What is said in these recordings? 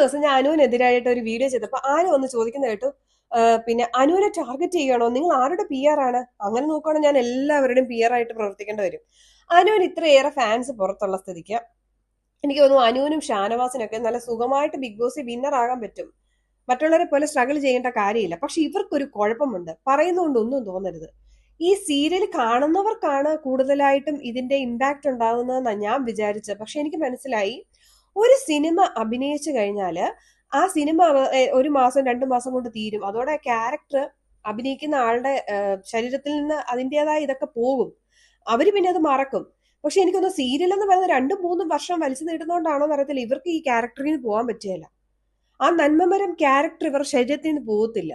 ദിവസം ഞാൻ അനുവിനെതിരായിട്ട് ഒരു വീഡിയോ ചെയ്തപ്പോൾ ആരും ഒന്ന് ചോദിക്കുന്ന കേട്ടു പിന്നെ അനുവിനെ ടാർഗറ്റ് ചെയ്യണോ നിങ്ങൾ ആരുടെ പി ആർ ആണ്? അങ്ങനെ നോക്കുകയാണെങ്കിൽ ഞാൻ എല്ലാവരുടെയും പി ആർ ആയിട്ട് പ്രവർത്തിക്കേണ്ടി വരും. അനുവിന് ഇത്രയേറെ ഫാൻസ് പുറത്തുള്ള സ്ഥിതിക്ക്. എനിക്ക് തോന്നുന്നു അനുവിനും ഷാനവാസിനൊക്കെ നല്ല സുഖമായിട്ട് ബിഗ് ബോസിൽ വിന്നർ ആകാൻ പറ്റും. മറ്റുള്ളവരെ പോലെ സ്ട്രഗിൾ ചെയ്യേണ്ട കാര്യമില്ല. പക്ഷെ ഇവർക്കൊരു കുഴപ്പമുണ്ട്. പറയുന്നതുകൊണ്ട് ഒന്നും തോന്നരുത്. ഈ സീരിയൽ കാണുന്നവർക്കാണ് കൂടുതലായിട്ടും ഇതിന്റെ ഇമ്പാക്റ്റ് ഉണ്ടാകുന്നതെന്നാണ് ഞാൻ വിചാരിച്ചത്. പക്ഷെ എനിക്ക് മനസ്സിലായി ഒരു സിനിമ അഭിനയിച്ചു കഴിഞ്ഞാൽ ആ സിനിമ ഒരു മാസം രണ്ടു മാസം കൊണ്ട് തീരും. അതോടെ ക്യാരക്ടർ അഭിനയിക്കുന്ന ആളുടെ ശരീരത്തിൽ നിന്ന് അതിന്റെതായ ഇതൊക്കെ പോകും. അവർ പിന്നെ അത് മറക്കും. പക്ഷെ എനിക്കൊന്ന് സീരിയൽ എന്ന് പറയുന്നത് രണ്ടും മൂന്നും വർഷം വലിച്ചു നീട്ടുന്നതുകൊണ്ടാണോ എന്നറിയത്തില്ല ഇവർക്ക് ഈ ക്യാരക്ടറിന് പോകാൻ പറ്റുകയില്ല ആ നന്മമരം ക്യാരക്ടർ ഇവർ ശരീരത്തിൽ നിന്ന് പോകത്തില്ല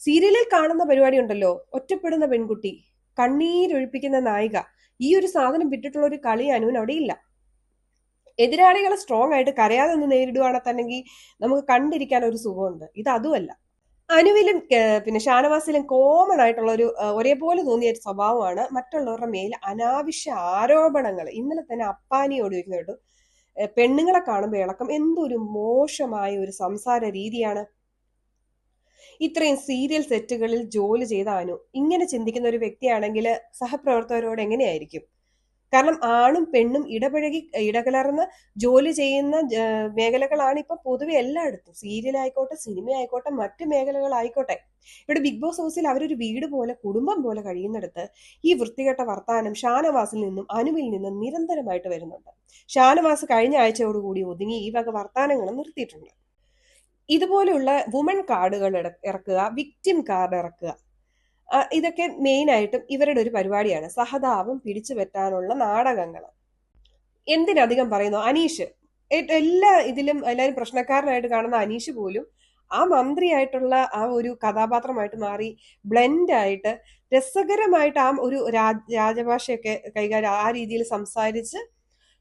സീരിയലിൽ കാണുന്ന പരിപാടി ഉണ്ടല്ലോ ഒറ്റപ്പെടുന്ന പെൺകുട്ടി കണ്ണീരൊഴിപ്പിക്കുന്ന നായിക. ഈ ഒരു സാധനം വിട്ടിട്ടുള്ള ഒരു കളി അനുവിന് അവിടെ ഇല്ല എതിരാളികളെ സ്ട്രോങ് ആയിട്ട് കരയാതെ ഒന്ന് നേരിടുകയാണെന്നുണ്ടെങ്കിൽ നമുക്ക് കണ്ടിരിക്കാൻ ഒരു സുഖമുണ്ട്. ഇത് അതുമല്ല. അനുവിലും പിന്നെ ഷാനവാസിലും കോമൺ ആയിട്ടുള്ള ഒരു ഒരേപോലെ തോന്നിയ ഒരു സ്വഭാവമാണ് മറ്റുള്ളവരുടെ മേൽ അനാവശ്യ ആരോപണങ്ങൾ. ഇന്നലെ തന്നെ അപ്പാനിയോട് ചോദിക്കുന്ന പെണ്ണുങ്ങളെ കാണുമ്പോൾ ഇളക്കം എന്തൊരു മോശമായ ഒരു സംസാര രീതിയാണ്. ഇത്രയും സീരിയൽ സെറ്റുകളിൽ ജോലി ചെയ്ത അനു ഇങ്ങനെ ചിന്തിക്കുന്ന ഒരു വ്യക്തിയാണെങ്കിൽ സഹപ്രവർത്തകരോട് എങ്ങനെയായിരിക്കും? കാരണം ആണും പെണ്ണും ഇടപഴകി ഇടകലർന്ന് ജോലി ചെയ്യുന്ന മേഖലകളാണ് ഇപ്പൊ പൊതുവെ എല്ലായിടത്തും. സീരിയൽ ആയിക്കോട്ടെ സിനിമ ആയിക്കോട്ടെ മറ്റു മേഖലകളായിക്കോട്ടെ. ഇവിടെ ബിഗ് ബോസ് ഹൗസിൽ അവരൊരു വീട് പോലെ കുടുംബം പോലെ കഴിയുന്നിടത്ത് ഈ വൃത്തികെട്ട വർത്താനം ഷാനവാസിൽ നിന്നും അനുവിൽ നിന്നും നിരന്തരമായിട്ട് വരുന്നുണ്ട്. ഷാനവാസ് കഴിഞ്ഞ ആഴ്ചയോടുകൂടി ഒതുങ്ങി ഈ വക വർത്താനങ്ങൾ നിർത്തിയിട്ടുണ്ട്. ഇതുപോലെയുള്ള വുമൺ കാർഡുകൾ ഇറക്കുക വിക്ടിം കാർഡ് ഇറക്കുക ഇതൊക്കെ മെയിൻ ആയിട്ടും ഇവരുടെ ഒരു പരിപാടിയാണ്. സഹതാപം പിടിച്ചു പറ്റാനുള്ള നാടകങ്ങൾ. എന്തിനധികം പറയുന്നു? അനീഷ്. എല്ലാ ഇതിലും എല്ലാവരും പ്രശ്നക്കാരനായിട്ട് കാണുന്ന അനീഷ് പോലും ആ മന്ത്രിയായിട്ടുള്ള ആ ഒരു കഥാപാത്രമായിട്ട് മാറി ബ്ലെൻഡ് ആയിട്ട് രസകരമായിട്ട് ആ ഒരു രാജ രാജഭാഷയൊക്കെ കൈകാര്യം ആ രീതിയിൽ സംസാരിച്ച്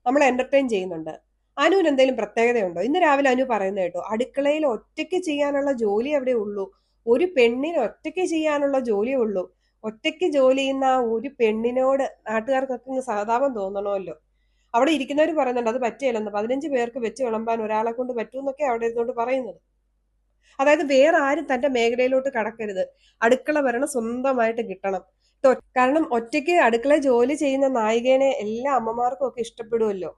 നമ്മൾ എന്റർടൈൻ ചെയ്യുന്നുണ്ട്. അനുവിന് എന്തെങ്കിലും പ്രത്യേകതയുണ്ടോ? ഇന്ന് രാവിലെ അനു പറയുന്നത് കേട്ടോ അടുക്കളയിൽ ഒറ്റയ്ക്ക് ചെയ്യാനുള്ള ജോലി അവിടെ ഉള്ളൂ. ഒരു പെണ്ണിന് ഒറ്റയ്ക്ക് ചെയ്യാനുള്ള ജോലിയേ ഉള്ളൂ. ഒറ്റയ്ക്ക് ജോലി ചെയ്യുന്ന ആ ഒരു പെണ്ണിനോട് നാട്ടുകാർക്കൊക്കെ സഹതാപം തോന്നണമല്ലോ. അവിടെ ഇരിക്കുന്നവർ പറയുന്നുണ്ട് അത് പറ്റിയല്ലെന്ന്. പതിനഞ്ച് പേർക്ക് വെച്ച് വിളമ്പാൻ ഒരാളെ കൊണ്ട് പറ്റുമെന്നൊക്കെ അവിടെ ഇരുന്നോണ്ട് പറയുന്നത്. അതായത് വേറെ ആരും തന്റെ മേഖലയിലോട്ട് കടക്കരുത്. അടുക്കള ഭരണം സ്വന്തമായിട്ട് കിട്ടണം. കാരണം ഒറ്റയ്ക്ക് അടുക്കള ജോലി ചെയ്യുന്ന നായികേനെ എല്ലാ അമ്മമാർക്കും ഒക്കെ ഇഷ്ടപ്പെടുമല്ലോ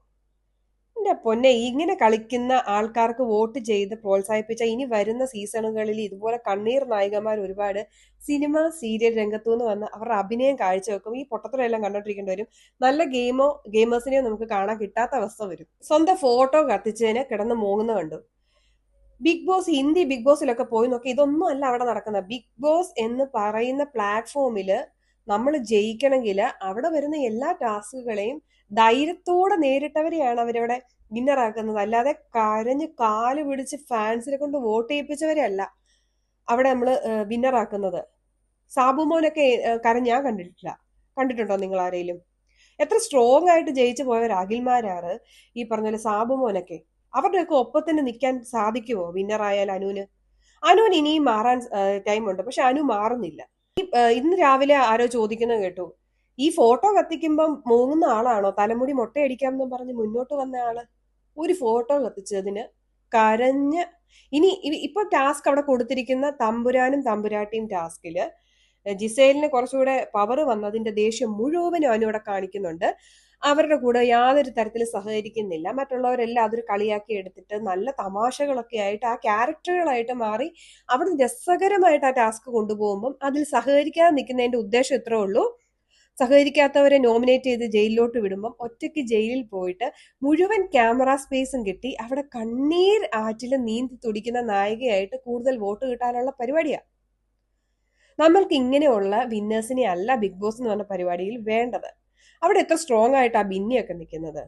എന്റെ പൊന്നെ ഇങ്ങനെ കളിക്കുന്ന ആൾക്കാർക്ക് വോട്ട് ചെയ്ത് പ്രോത്സാഹിപ്പിച്ച ഇനി വരുന്ന സീസണുകളിൽ ഇതുപോലെ കണ്ണീർ നായികമാർ ഒരുപാട് സിനിമ സീരിയൽ രംഗത്തു നിന്ന് വന്ന് അവരുടെ അഭിനയം കാഴ്ചവെക്കും. ഈ പൊട്ടത്തരെല്ലാം കണ്ടോണ്ടിരിക്കേണ്ടി വരും. നല്ല ഗെയിമോ ഗെയിമേഴ്സിനെയോ നമുക്ക് കാണാൻ കിട്ടാത്ത അവസ്ഥ വരും. സ്വന്തം ഫോട്ടോ കത്തിച്ചതിന് കിടന്ന് മൂങ്ങുന്ന കണ്ടു. ബിഗ് ബോസ് ഹിന്ദി ബിഗ് ബോസിലൊക്കെ പോയി നോക്കി ഇതൊന്നും അല്ല അവിടെ നടക്കുന്നത്. ബിഗ് ബോസ് എന്ന് പറയുന്ന പ്ലാറ്റ്ഫോമിൽ നമ്മൾ ജയിക്കണമെങ്കിൽ അവിടെ വരുന്ന എല്ലാ ടാസ്കുകളെയും ധൈര്യത്തോടെ നേരിട്ടവരെയാണ് അവരവിടെ വിന്നറാക്കുന്നത് അല്ലാതെ കരഞ്ഞ് കാൽ പിടിച്ച് ഫാൻസിനെ കൊണ്ട് വോട്ട് ചെയ്യിപ്പിച്ചവരെ അല്ല അവിടെ നമ്മൾ വിന്നറാക്കുന്നത് സാബുമോനൊക്കെ കരഞ്ഞ് ഞാൻ കണ്ടിട്ടില്ല. കണ്ടിട്ടുണ്ടോ നിങ്ങൾ ആരെങ്കിലും? എത്ര സ്ട്രോങ് ആയിട്ട് ജയിച്ചു പോയവർ അഖിൽമാരാറ് ഈ പറഞ്ഞ പോലെ സാബുമോനൊക്കെ അവരുടെയൊക്കെ ഒപ്പത്തിന് നിൽക്കാൻ സാധിക്കുമോ വിന്നറായാൽ അനുവിന്? അനുവിന് ഇനിയും മാറാൻ ടൈമുണ്ട് പക്ഷെ അനു മാറുന്നില്ല. ഇന്ന് രാവിലെ ആരോ ചോദിക്കുന്നത് കേട്ടു. ഈ ഫോട്ടോ കത്തിക്കുമ്പം മൂങ്ങുന്ന ആളാണോ? തലമുടി എന്ന് പറഞ്ഞ് മുന്നോട്ട് വന്ന ആൾ. ഒരു ഫോട്ടോ കത്തിച്ചതിന് കരഞ്ഞ് ഇനി ഇപ്പൊ ടാസ്ക് അവിടെ കൊടുത്തിരിക്കുന്ന തമ്പുരാനും തമ്പുരാട്ടിയും ടാസ്കിൽ ജിസേലിന് കുറച്ചുകൂടെ പവർ വന്നതിന്റെ ദേഷ്യം മുഴുവനും അവനിവിടെ കാണിക്കുന്നുണ്ട്. അവരുടെ കൂടെ യാതൊരു തരത്തിൽ സഹകരിക്കുന്നില്ല. മറ്റുള്ളവരെല്ലാം അതൊരു കളിയാക്കി എടുത്തിട്ട് നല്ല തമാശകളൊക്കെ ആയിട്ട് ആ ക്യാരക്ടറുകളായിട്ട് മാറി അവിടെ രസകരമായിട്ട് ആ ടാസ്ക് കൊണ്ടുപോകുമ്പം അതിൽ സഹകരിക്കാതെ നിൽക്കുന്നതിന്റെ ഉദ്ദേശം ഇത്രേ ഉള്ളൂ. സഹകരിക്കാത്തവരെ നോമിനേറ്റ് ചെയ്ത് ജയിലിലോട്ട് വിടുമ്പം ഒറ്റയ്ക്ക് ജയിലിൽ പോയിട്ട് മുഴുവൻ ക്യാമറ സ്പേസും കിട്ടി. അവിടെ കണ്ണീർ ആറ്റിൽ നീന്തി തുടിക്കുന്ന നായികയായിട്ട് കൂടുതൽ വോട്ട് കിട്ടാനുള്ള പരിപാടിയാണ് നമ്മൾക്ക് ഇങ്ങനെയുള്ള വിന്നേഴ്സിനെ അല്ല ബിഗ് ബോസ് എന്ന് പറഞ്ഞ പരിപാടിയിൽ വേണ്ടത്. അവിടെ എത്ര സ്ട്രോങ് ആയിട്ട് ആ ബിന്നിയൊക്കെ നിൽക്കുന്നത്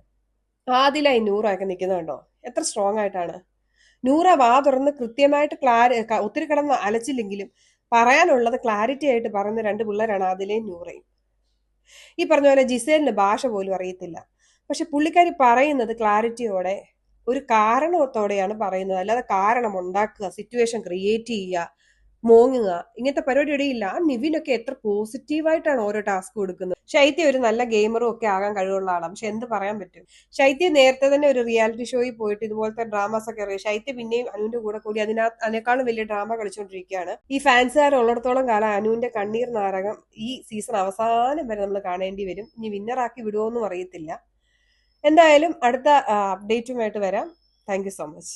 ആദിലായി നൂറൊക്കെ നിൽക്കുന്നുണ്ടോ എത്ര സ്ട്രോങ് ആയിട്ടാണ്. നൂറ വാ തുറന്ന് കൃത്യമായിട്ട് ക്ലാരി ഒത്തിരി കിടന്ന് അലച്ചില്ലെങ്കിലും പറയാനുള്ളത് ക്ലാരിറ്റി ആയിട്ട് പറയുന്ന രണ്ട് പിള്ളേരാണ് ആദിലയും നൂറയും. ഈ പറഞ്ഞ പോലെ ജിസേലിന് ഭാഷ പോലും അറിയത്തില്ല. പക്ഷെ പുള്ളിക്കാരി പറയുന്നത് ക്ലാരിറ്റിയോടെ ഒരു കാരണത്തോടെയാണ് പറയുന്നത്. അല്ലാതെ കാരണം ഉണ്ടാക്കുക സിറ്റുവേഷൻ ക്രിയേറ്റ് ചെയ്യുക മോങ്ങുക ഇങ്ങനത്തെ പരിപാടി ഇടയില്ല നിവിനൊക്കെ എത്ര പോസിറ്റീവായിട്ടാണ് ഓരോ ടാസ്ക് കൊടുക്കുന്നത്. ശൈത്യ ഒരു നല്ല ഗെയിമറും ഒക്കെ ആകാൻ കഴിവുള്ള ആളാണ് പക്ഷെ എന്ത് പറയാൻ പറ്റും? ശൈത്യ നേരത്തെ തന്നെ ഒരു റിയാലിറ്റി ഷോയിൽ പോയിട്ട് ഇതുപോലത്തെ ഡ്രാമാസ് ഒക്കെ അറിയാം. ശൈത്യ പിന്നെയും അനുവിന്റെ കൂടെ കൂടി അതിനകത്ത് അതിനേക്കാളും വലിയ ഡ്രാമ കളിച്ചുകൊണ്ടിരിക്കുകയാണ് ഈ ഫാൻസുകാർ ഉള്ളിടത്തോളം കാലം അനുവിന്റെ കണ്ണീർ നാരകം ഈ സീസൺ അവസാനം വരെ നമ്മൾ കാണേണ്ടി വരും. ഇനി വിന്നറാക്കി വിടുമോന്നും അറിയത്തില്ല. എന്തായാലും അടുത്ത അപ്ഡേറ്റുമായിട്ട് വരാം. Thank so much